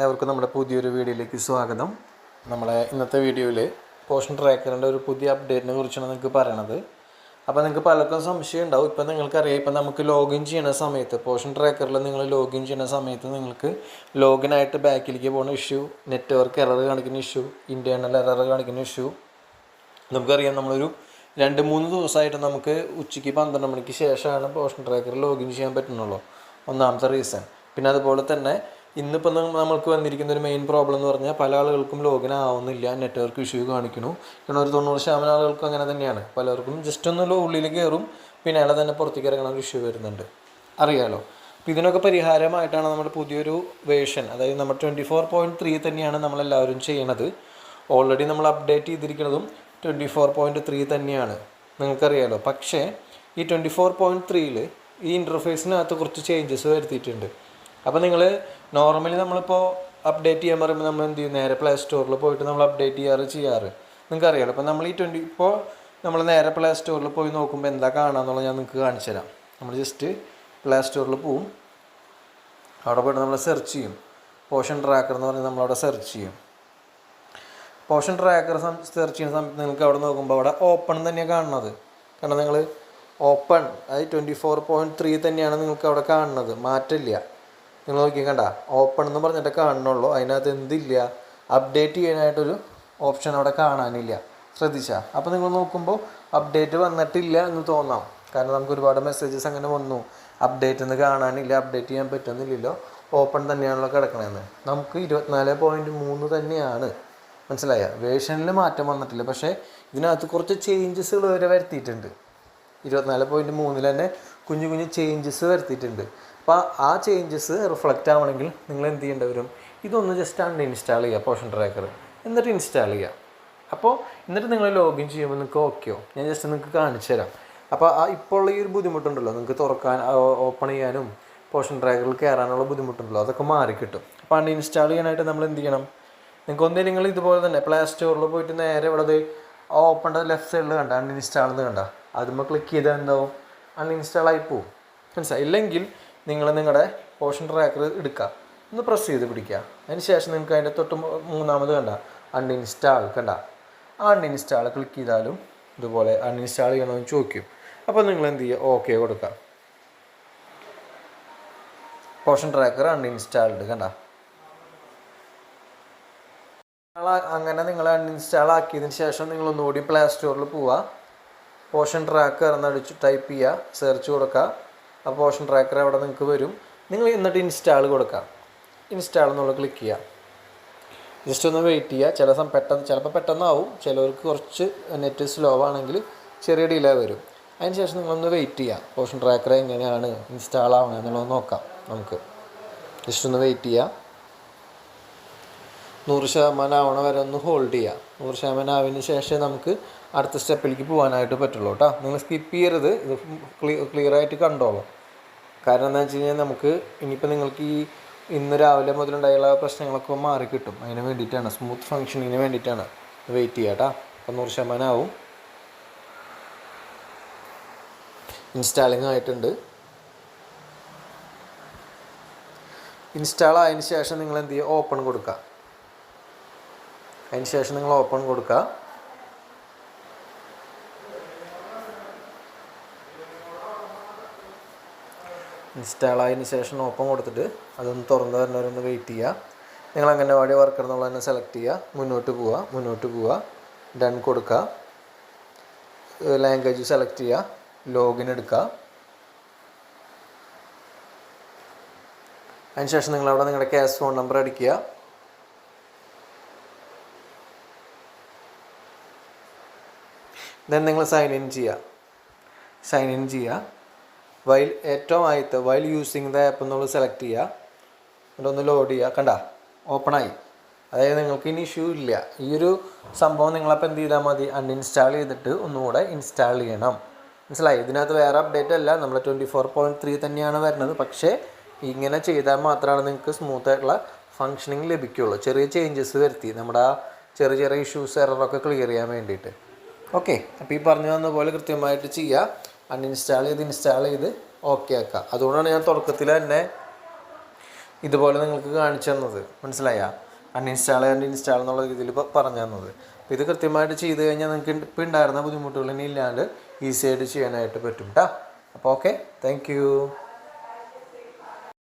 ഏവർക്കും നമ്മുടെ പുതിയൊരു വീഡിയോയിലേക്ക് സ്വാഗതം. നമ്മളെ ഇന്നത്തെ വീഡിയോയിൽ പോഷൻ ട്രാക്കറിന്റെ ഒരു പുതിയ അപ്ഡേറ്റിനെ കുറിച്ചാണ് നിങ്ങൾക്ക് പറയണത്. അപ്പോൾ നിങ്ങൾക്ക് പലർക്കും സംശയം ഉണ്ടാവും. ഇപ്പം നിങ്ങൾക്കറിയാം ഇപ്പം നമുക്ക് ലോഗിൻ ചെയ്യുന്ന സമയത്ത് പോഷൻ ട്രാക്കറിൽ നിങ്ങൾ ലോഗിൻ ചെയ്യുന്ന സമയത്ത് നിങ്ങൾക്ക് ലോഗിൻ ആയിട്ട് ബാക്കിലേക്ക് പോകുന്ന ഇഷ്യൂ നെറ്റ്വർക്ക് എറർ കാണിക്കുന്ന ഇഷ്യൂ ഇന്റേർണൽ എറർ കാണിക്കുന്ന ഇഷ്യൂ നമുക്കറിയാം നമ്മളൊരു രണ്ട് മൂന്ന് ദിവസമായിട്ട് നമുക്ക് ഉച്ചയ്ക്ക് പന്ത്രണ്ട് മണിക്ക് ശേഷമാണ് പോഷൻ ട്രാക്കർ ലോഗിൻ ചെയ്യാൻ പറ്റുന്നുള്ളൂ. ഒന്നാമത്തെ റീസൺ. പിന്നെ അതുപോലെ തന്നെ ഇന്നിപ്പോൾ നമ്മൾക്ക് വന്നിരിക്കുന്ന ഒരു മെയിൻ പ്രോബ്ലം എന്ന് പറഞ്ഞാൽ പല ആളുകൾക്കും ലോഗിൻ ആവുന്നില്ല നെറ്റ്വർക്ക് ഇഷ്യൂ കാണിക്കുന്നു. കാരണം ഒരു തൊണ്ണൂറ് ശതമാനം ആളുകൾക്കും അങ്ങനെ തന്നെയാണ്. പലർക്കും ജസ്റ്റ് ഒന്ന് ഉള്ളിൽ കയറും പിന്നെ അയാളെ തന്നെ പുറത്തേക്ക് ഇറങ്ങണ ഒരു ഇഷ്യൂ വരുന്നുണ്ട്. അറിയാലോ? അപ്പോൾ ഇതിനൊക്കെ പരിഹാരമായിട്ടാണ് നമ്മുടെ പുതിയൊരു വേഷൻ അതായത് നമ്മുടെ ട്വന്റി ഫോർ പോയിന്റ് ത്രീ തന്നെയാണ് നമ്മളെല്ലാവരും ചെയ്യണത്. ഓൾറെഡി നമ്മൾ അപ്ഡേറ്റ് ചെയ്തിരിക്കുന്നതും ട്വന്റി ഫോർ പോയിന്റ് ത്രീ തന്നെയാണ്. നിങ്ങൾക്കറിയാലോ? പക്ഷേ ഈ ട്വന്റി ഫോർ പോയിന്റ് ത്രീയിൽ ഈ ഇന്റർഫേസിനകത്ത് കുറച്ച് ചേഞ്ചസ് വരുത്തിയിട്ടുണ്ട്. അപ്പോൾ നിങ്ങൾ നോർമലി നമ്മളിപ്പോൾ അപ്ഡേറ്റ് ചെയ്യാൻ പറയുമ്പോൾ നമ്മൾ എന്ത് ചെയ്യും? നേരെ പ്ലേ സ്റ്റോറിൽ പോയിട്ട് നമ്മൾ അപ്ഡേറ്റ് ചെയ്യാറ് ചെയ്യാറ്. നിങ്ങൾക്ക് അറിയാലോ അപ്പോൾ നമ്മൾ ഈ ട്വന്റി ഇപ്പോൾ നമ്മൾ നേരെ പ്ലേ സ്റ്റോറിൽ പോയി നോക്കുമ്പോൾ എന്താ കാണാമെന്നുള്ളത് ഞാൻ നിങ്ങൾക്ക് കാണിച്ചു തരാം. നമ്മൾ ജസ്റ്റ് പ്ലേ സ്റ്റോറിൽ പോവും. അവിടെ പോയിട്ട് നമ്മൾ സെർച്ച് ചെയ്യും. പോഷൻ ട്രാക്കർ എന്ന് പറഞ്ഞാൽ നമ്മളവിടെ സെർച്ച് ചെയ്യും. പോഷൻ ട്രാക്കർ സെർച്ച് ചെയ്യുന്ന സമയത്ത് നിങ്ങൾക്ക് അവിടെ നോക്കുമ്പോൾ അവിടെ ഓപ്പൺ തന്നെയാണ് കാണുന്നത്. കാരണം നിങ്ങൾ ഓപ്പൺ അത് ട്വന്റി ഫോർ പോയിന്റ് ത്രീ തന്നെയാണ് നിങ്ങൾക്ക് അവിടെ കാണുന്നത്. മാറ്റില്ല നിങ്ങൾ നോക്കി കണ്ട? ഓപ്പൺ എന്ന് പറഞ്ഞിട്ട് കാണുന്നുള്ളൂ. അതിനകത്ത് എന്തില്ല? അപ്ഡേറ്റ് ചെയ്യാനായിട്ടൊരു ഓപ്ഷൻ അവിടെ കാണാനില്ല. ശ്രദ്ധിച്ചാൽ അപ്പോൾ നിങ്ങൾ നോക്കുമ്പോൾ അപ്ഡേറ്റ് വന്നിട്ടില്ല എന്ന് തോന്നാം. കാരണം നമുക്ക് ഒരുപാട് മെസ്സേജസ് അങ്ങനെ വന്നു. അപ്ഡേറ്റ് എന്ന് കാണാനില്ല അപ്ഡേറ്റ് ചെയ്യാൻ പറ്റുന്നില്ലല്ലോ. ഓപ്പൺ തന്നെയാണല്ലോ കിടക്കണതെന്ന് നമുക്ക് ഇരുപത്തിനാല് പോയിന്റ് മൂന്ന് തന്നെയാണ്. മനസ്സിലായ? വേഷനിൽ മാറ്റം വന്നിട്ടില്ല. പക്ഷേ ഇതിനകത്ത് കുറച്ച് ചേഞ്ചസുകൾ വരെ വരുത്തിയിട്ടുണ്ട്. ഇരുപത്തിനാല് പോയിന്റ് മൂന്നിൽ തന്നെ കുഞ്ഞു കുഞ്ഞു ചേഞ്ചസ് വരുത്തിയിട്ടുണ്ട്. അപ്പോൾ ആ ചേഞ്ചസ് റിഫ്ലക്റ്റ് ആവണമെങ്കിൽ നിങ്ങൾ എന്ത് ചെയ്യേണ്ടി വരും? ഇതൊന്ന് ജസ്റ്റ് അൺഇൻസ്റ്റാൾ ചെയ്യുക പോഷൻ ട്രാക്കർ എന്നിട്ട് ഇൻസ്റ്റാൾ ചെയ്യുക അപ്പോൾ എന്നിട്ട് നിങ്ങൾ ലോഗിൻ ചെയ്യുമ്പോൾ നിങ്ങൾക്ക് ഓക്കെയോ ഞാൻ ജസ്റ്റ് നിങ്ങൾക്ക് കാണിച്ചു തരാം. അപ്പോൾ ആ ഇപ്പോൾ ഈ ഒരു ബുദ്ധിമുട്ടുണ്ടല്ലോ. നിങ്ങൾക്ക് തുറക്കാൻ ഓപ്പൺ ചെയ്യാനും പോഷൻ ട്രാക്കറിൽ കയറാനുള്ള ബുദ്ധിമുട്ടുണ്ടല്ലോ. അതൊക്കെ മാറിക്കിട്ടും അപ്പോൾ അൺഇൻസ്റ്റാൾ ചെയ്യാനായിട്ട് നമ്മൾ എന്ത് ചെയ്യണം? നിങ്ങൾക്ക് ഒന്നേ നിങ്ങൾ ഇതുപോലെ തന്നെ പ്ലേ സ്റ്റോറിൽ പോയിട്ട് നേരെ ഇവിടെ ഓപ്പൺ ലെഫ്റ്റ് സൈഡിൽ കണ്ട അൺഇൻസ്റ്റാൾ എന്ന് കണ്ട. അതുമ്പോൾ ക്ലിക്ക് ചെയ്താൽ എന്താവും? അൺഇൻസ്റ്റാൾ ആയി പോവും. മനസ്സിലായി? ഇല്ലെങ്കിൽ നിങ്ങൾ നിങ്ങളുടെ പോഷൻ ട്രാക്കർ എടുക്കുക. ഒന്ന് പ്രസ് ചെയ്ത് പിടിക്കുക. അതിന് ശേഷം നിങ്ങൾക്ക് അതിന്റെ തൊട്ട് മൂന്നാമത് കണ്ട അൺഇൻസ്റ്റാൾ കണ്ട. ആ അൺഇൻസ്റ്റാൾ ക്ലിക്ക് ചെയ്താലും ഇതുപോലെ അൺഇൻസ്റ്റാൾ ചെയ്യണമെന്ന് ചോദിക്കും. അപ്പോൾ നിങ്ങൾ എന്ത് ചെയ്യുക? ഓക്കെ കൊടുക്കുക. പോഷൻ ട്രാക്കർ അൺഇൻസ്റ്റാൾഡ് കണ്ട. അങ്ങനെ നിങ്ങൾ അൺഇൻസ്റ്റാൾ ആക്കിയതിന് ശേഷം നിങ്ങൾ ഒന്നുകൂടി പ്ലേ സ്റ്റോറിൽ പോവുക. പോഷൻ ട്രാക്കർ എന്നടിച്ച് ടൈപ്പ് ചെയ്യുക. സെർച്ച് കൊടുക്കുക. ആ ഓപ്ഷൻ ട്രാക്കർ അവിടെ നിങ്ങൾക്ക് വരും. നിങ്ങൾ എന്നിട്ട് ഇൻസ്റ്റാൾ കൊടുക്കാം ഇൻസ്റ്റാൾ എന്നുള്ള ക്ലിക്ക് ചെയ്യാം ജസ്റ്റ് ഒന്ന് വെയിറ്റ് ചെയ്യുക. ചില സമയം പെട്ടെന്ന് ചിലപ്പോൾ പെട്ടെന്നാവും. ചിലവർക്ക് കുറച്ച് നെറ്റ് സ്ലോ ആണെങ്കിൽ ചെറിയ ഡിലേ വരും. അതിന് ശേഷം നിങ്ങളൊന്ന് വെയിറ്റ് ചെയ്യുക. ഓപ്ഷൻ ട്രാക്കർ എങ്ങനെയാണ് ഇൻസ്റ്റാൾ ആവണത് എന്നുള്ളത് നോക്കാം നമുക്ക്. ജസ്റ്റ് ഒന്ന് വെയിറ്റ് ചെയ്യുക. നൂറ് ശതമാനം ആവണ വരെ ഒന്ന് ഹോൾഡ് ചെയ്യുക. നൂറ് ശതമാനം ആവിന് ശേഷം നമുക്ക് അടുത്ത സ്റ്റെപ്പിലേക്ക് പോകാനായിട്ട് പറ്റുള്ളൂ കേട്ടോ. നിങ്ങൾ സ്കിപ്പ് ചെയ്യരുത്. ഇത് ക്ലിയർ ആയിട്ട് കണ്ടോളൂ. കാരണം എന്താ വെച്ച് കഴിഞ്ഞാൽ നമുക്ക് ഇനിയിപ്പോൾ നിങ്ങൾക്ക് ഈ ഇന്ന് രാവിലെ മുതലുണ്ടായുള്ള പ്രശ്നങ്ങളൊക്കെ മാറി കിട്ടും. അതിന് വേണ്ടിയിട്ടാണ്. സ്മൂത്ത് ഫങ്ഷനിങ്ങിന് വേണ്ടിയിട്ടാണ്. വെയിറ്റ് ചെയ്യുക കേട്ടോ അപ്പം നൂറ് ശതമാനം ആവും. ഇൻസ്റ്റാളിങ് ആയിട്ടുണ്ട്. ഇൻസ്റ്റാൾ ആയതിന് ശേഷം നിങ്ങൾ എന്ത് ചെയ്യുക? ഓപ്പൺ കൊടുക്കുക. അതിന് ശേഷം നിങ്ങൾ ഓപ്പൺ കൊടുക്കുക. ഇൻസ്റ്റാൾ ആയതിന് ശേഷം ഓപ്പൺ കൊടുത്തിട്ട് അതൊന്ന് തുറന്ന് വരുന്നവരൊന്ന് വെയിറ്റ് ചെയ്യുക നിങ്ങൾ അംഗനവാടി വർക്കർ എന്നുള്ളത് തന്നെ സെലക്ട് ചെയ്യുക മുന്നോട്ട് പോവുക മുന്നോട്ട് പോവുക ഡൺ കൊടുക്കുക ലാംഗ്വേജ് സെലക്ട് ചെയ്യുക ലോഗിൻ എടുക്കുക അതിനുശേഷം നിങ്ങളവിടെ നിങ്ങളുടെ ക്യാഷ് ഫോൺ നമ്പർ അടിക്കുക. ദെൻ നിങ്ങൾ സൈൻ ഇൻ ചെയ്യുക സൈൻ ഇൻ ചെയ്യുക വൈൽ ഏറ്റവും ആദ്യത്തെ വൈൽ യൂസിങ് ദ ആപ്പ് എന്നുള്ളത് സെലക്ട് ചെയ്യുക. എന്നിട്ട് ഒന്ന് ലോഡ് ചെയ്യുക. കണ്ട? ഓപ്പണായി. അതായത് നിങ്ങൾക്ക് ഇനി ഇഷ്യൂ ഇല്ല. ഈ ഒരു സംഭവം നിങ്ങളപ്പോൾ എന്ത് ചെയ്താൽ മതി? അൺഇൻസ്റ്റാൾ ചെയ്തിട്ട് ഒന്നുകൂടെ ഇൻസ്റ്റാൾ ചെയ്യണം. മനസ്സിലായി? ഇതിനകത്ത് വേറെ അപ്ഡേറ്റ് അല്ല. നമ്മൾ ട്വന്റി ഫോർ പോയിന്റ് ത്രീ തന്നെയാണ് വരുന്നത്. പക്ഷേ ഇങ്ങനെ ചെയ്താൽ മാത്രമാണ് നിങ്ങൾക്ക് സ്മൂത്ത് ആയിട്ടുള്ള ഫങ്ഷനിങ് ലഭിക്കുകയുള്ളൂ ചെറിയ ചേഞ്ചസ് വരുത്തി. നമ്മുടെ ചെറിയ ചെറിയ ഇഷ്യൂസ് എററൊക്കെ ക്ലിയർ ചെയ്യാൻ വേണ്ടിയിട്ട്. ഓക്കെ അപ്പോൾ ഈ പറഞ്ഞു വന്ന പോലെ കൃത്യമായിട്ട് ചെയ്യുക അൺഇൻസ്റ്റാൾ ചെയ്ത് ഇൻസ്റ്റാൾ ചെയ്ത് ഓക്കെ ആക്കുക അതുകൊണ്ടാണ് ഞാൻ തുടക്കത്തിൽ തന്നെ ഇതുപോലെ നിങ്ങൾക്ക് കാണിച്ചു തന്നത്. മനസ്സിലായ? അൺഇൻസ്റ്റാൾ ആൻഡ് ഇൻസ്റ്റാൾ എന്നുള്ള രീതിയിൽ പറഞ്ഞു തന്നത്. ഇത് കൃത്യമായിട്ട് ചെയ്ത് കഴിഞ്ഞാൽ നിങ്ങൾക്ക് ഇപ്പോൾ ഉണ്ടായിരുന്ന ബുദ്ധിമുട്ടുകൾ ഇല്ലാണ്ട് ഈസി ആയിട്ട് ചെയ്യാനായിട്ട് പറ്റും കേട്ടോ അപ്പോൾ ഓക്കെ താങ്ക്